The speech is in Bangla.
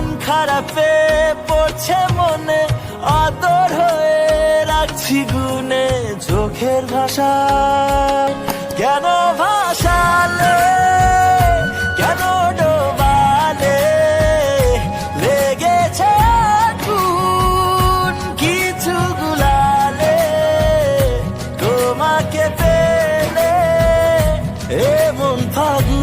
মন খারাপে পড়ছে মনে, আদর হয়ে রাখছি গুনে চোখের ভাষা। কেন ভাষালে কেন ডোবালে? লেগেছে কিছু গুলালে। তোমাকে পেলে এমন ফাগুন